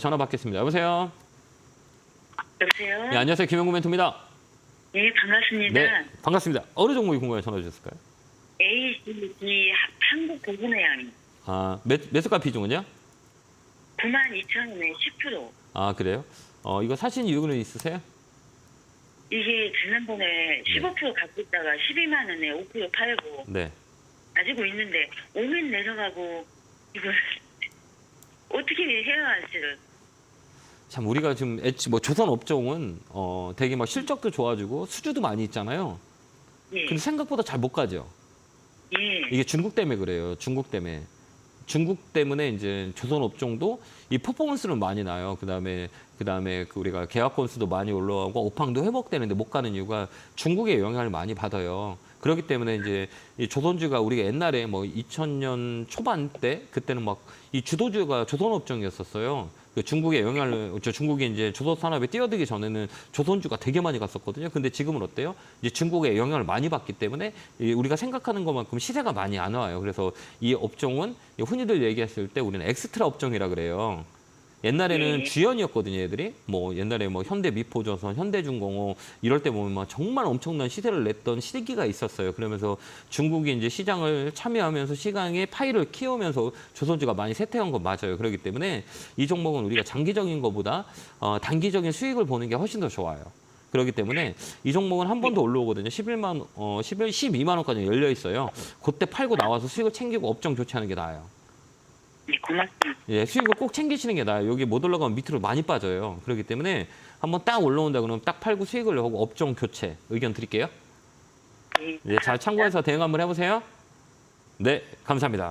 전화 받겠습니다. 여보세요. 여보세요? 네, 안녕하세요. 김영구 멘토입니다. 예, 반갑습니다. 네, 반갑습니다. 어느 종목이 궁금해 전화 주셨을까요? ACG 한국 고분해양 아, 매, 매수가 비중은요? 92,000원에 10%. 아, 그래요? 어, 이거 사신 이유는 있으세요? 이게 지난번에 15% 갖고 있다가 12만 원에 5% 팔고 네. 가지고 있는데 오면 내려가고 이걸 어떻게 해야 할지를 참 우리가 지금 엣지 뭐 조선 업종은 어 되게 막 실적도 좋아지고 수주도 많이 있잖아요. 예, 근데 생각보다 잘 못 가죠. 예, 이게 중국 때문에 그래요. 중국 때문에. 중국 때문에 이제 조선 업종도 이 퍼포먼스는 많이 나요. 그다음에 그다음에 그 우리가 계약 건수도 많이 올라가고 오팡도 회복되는데 못 가는 이유가 중국의 영향을 많이 받아요. 그렇기 때문에 이제 이 조선주가 우리가 옛날에 뭐 2000년 초반 때 그때는 막 이 주도주가 조선 업종이었었어요. 그 중국의 영향을 저 중국이 이제 조선 산업에 뛰어들기 전에는 조선주가 되게 많이 갔었거든요. 근데 지금은 어때요? 이제 중국의 영향을 많이 받기 때문에 이 우리가 생각하는 것만큼 시세가 많이 안 와요. 그래서 이 업종은 흔히들 얘기했을 때 우리는 엑스트라 업종이라 그래요. 옛날에는 네. 주연이었거든요, 애들이. 뭐 옛날에 뭐 현대 미포조선, 현대중공업 이럴 때 보면 막 정말 엄청난 시세를 냈던 시기가 있었어요. 그러면서 중국이 이제 시장을 참여하면서 시장의 파이를 키우면서 조선주가 많이 쇠퇴한 건 맞아요. 그렇기 때문에 이 종목은 우리가 장기적인 것보다 어, 단기적인 수익을 보는 게 훨씬 더 좋아요. 그렇기 때문에 이 종목은 한 번 더 올라오거든요. 11만 어 11, 12만 원까지 열려 있어요. 그때 팔고 나와서 수익을 챙기고 업종 교체하는 게 나아요. 예, 고맙습니다. 예, 수익을 꼭 챙기시는 게 나아요. 여기 못 올라가면 밑으로 많이 빠져요. 그렇기 때문에 한번 딱 올라온다 그러면 딱 팔고 수익을 내고 업종 교체 의견 드릴게요. 예, 예, 잘 참고해서 대응 한번 해보세요. 네, 감사합니다.